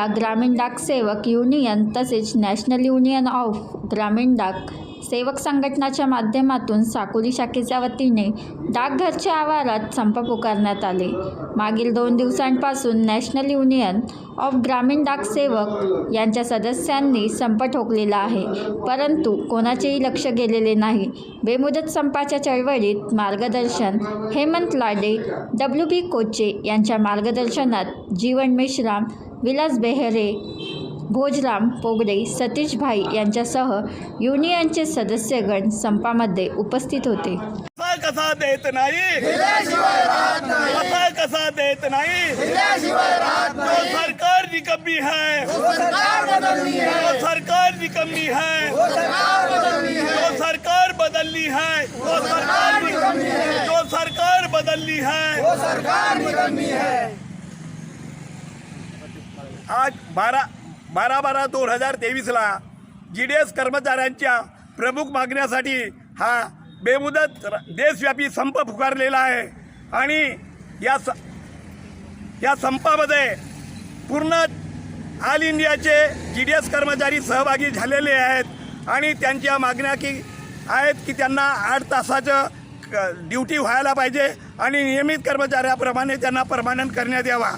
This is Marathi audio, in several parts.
इंडिया ग्रामीण डाक सेवक युनियन तसेच नॅशनल युनियन ऑफ ग्रामीण डाक सेवक संघटनाच्या माध्यमातून साकोली शाखेच्या वतीने डाकघरच्या आवारात संप पुकारण्यात आले. मागील दोन दिवसांपासून नॅशनल युनियन ऑफ ग्रामीण डाक सेवक यांच्या सदस्यांनी संप ठोकलेला आहे. परंतु कोणाचेही लक्ष गेलेले नाही. बेमुदत संपाच्या चळवळीत मार्गदर्शन हेमंत लाडे डब्ल्यू बी कोचे यांच्या मार्गदर्शनात जीवन मेश्राम विलास बेहरे, भोजराम पोगडे सतीश भाई यांच्यासह युनियनचे सदस्यगण संपामध्ये उपस्थित होते. कसा देत नाही? कसा कसा देत नाही? तो सरकार निकम्मी है। तो सरकार निकम्मी है। तो सरकार है। सरकार है। सरकार बदलनी है। आज बारा बारा बारा दोन हजार तेवीसला जी डी एस कर्मचाऱ्यांच्या प्रमुख मागण्यासाठी हा बेमुदत र- देशव्यापी संप पुकारलेला आहे. आणि या स या संपामध्ये पूर्ण ऑल इंडियाचे जी डी एस कर्मचारी सहभागी झालेले आहेत. आणि त्यांच्या मागण्या की आहेत की त्यांना आठ तासाचं क- ड्युटी व्हायला पाहिजे. आणि नियमित कर्मचाऱ्याप्रमाणे त्यांना परमानंट करण्यात यावा.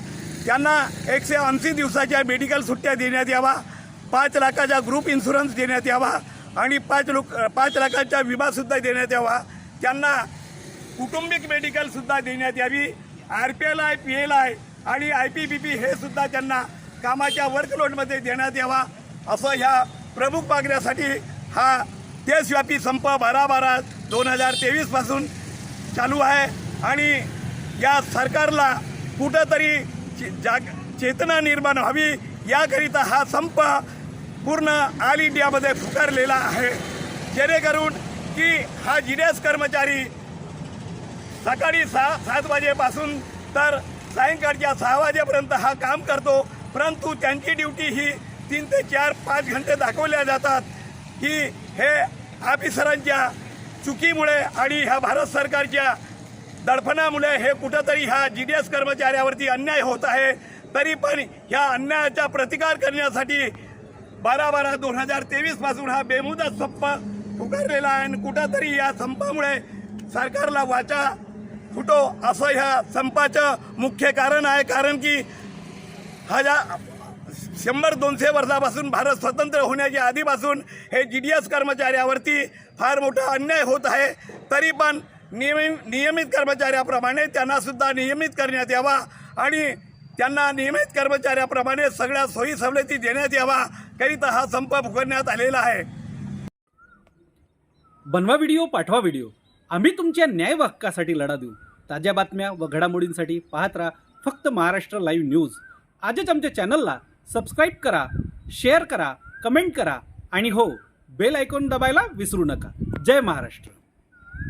त्यांना एकशे ऐंशी दिवसाच्या मेडिकल सुट्ट्या देण्यात यावा पाच लाखाचा ग्रुप इन्शुरन्स देण्यात यावा आणि पाच लोक पाच लाखाचा विमासुद्धा देण्यात यावा. त्यांना कुटुंबिक मेडिकलसुद्धा देण्यात यावी. R P L I P L I आणि आय पी बी पी हे सुद्धा त्यांना कामाच्या वर्कलोडमध्ये देण्यात यावा. असं ह्या प्रमुख मागण्यासाठी हा देशव्यापी संप बारा बारा दोन हजार तेवीसपासून चालू आहे. आणि या सरकारला कुठंतरी जाग चेतना निर्माण व्हावी याकरिता हा संप पूर्ण ऑल इंडियामध्ये पुकारलेला आहे. जेणेकरून की हा जी डी एस कर्मचारी सकाळी सहा सात वाजेपासून तर सायंकाळच्या सहा वाजेपर्यंत हा काम करतो. परंतु त्यांची ड्युटी ही तीन ते चार पाच घंटे दाखवल्या जातात. की हे ऑफिसरांच्या चुकीमुळे आणि ह्या भारत सरकारच्या दडपणामुळे हे कुठंतरी ह्या जी डी एस कर्मचाऱ्यावरती अन्याय होत आहे. तरी पण ह्या अन्यायाचा प्रतिकार करण्यासाठी बारा बारा दोन हजार तेवीसपासून हा बेमुदा संप पुकारलेला आहे आणि कुठंतरी या संपामुळे सरकारला वाचा फुटो असं ह्या संपाचं मुख्य कारण आहे. कारण की हजार शंभर दोनशे वर्षापासून भारत स्वतंत्र होण्याच्या आधीपासून हे जी डी एस कर्मचाऱ्यावरती फार मोठा अन्याय होत आहे. तरी पण नियमित नियमित कर्मचाऱ्याप्रमाणे त्यांनासुद्धा नियमित करण्यात यावा आणि त्यांना नियमित कर्मचाऱ्याप्रमाणे सगळ्या सोयी सवलती देण्यात यावा करिता हा संप पुकारण्यात आलेला आहे. बनवा व्हिडिओ पाठवा व्हिडिओ. आम्ही तुमच्या न्याय हक्कासाठी लढा देऊ. ताज्या बातम्या व घडामोडींसाठी पाहत राहा फक्त महाराष्ट्र लाईव्ह न्यूज. आजच आमच्या चॅनलला सबस्क्राईब करा शेअर करा कमेंट करा आणि हो बेल आयकॉन दबायला विसरू नका. जय महाराष्ट्र.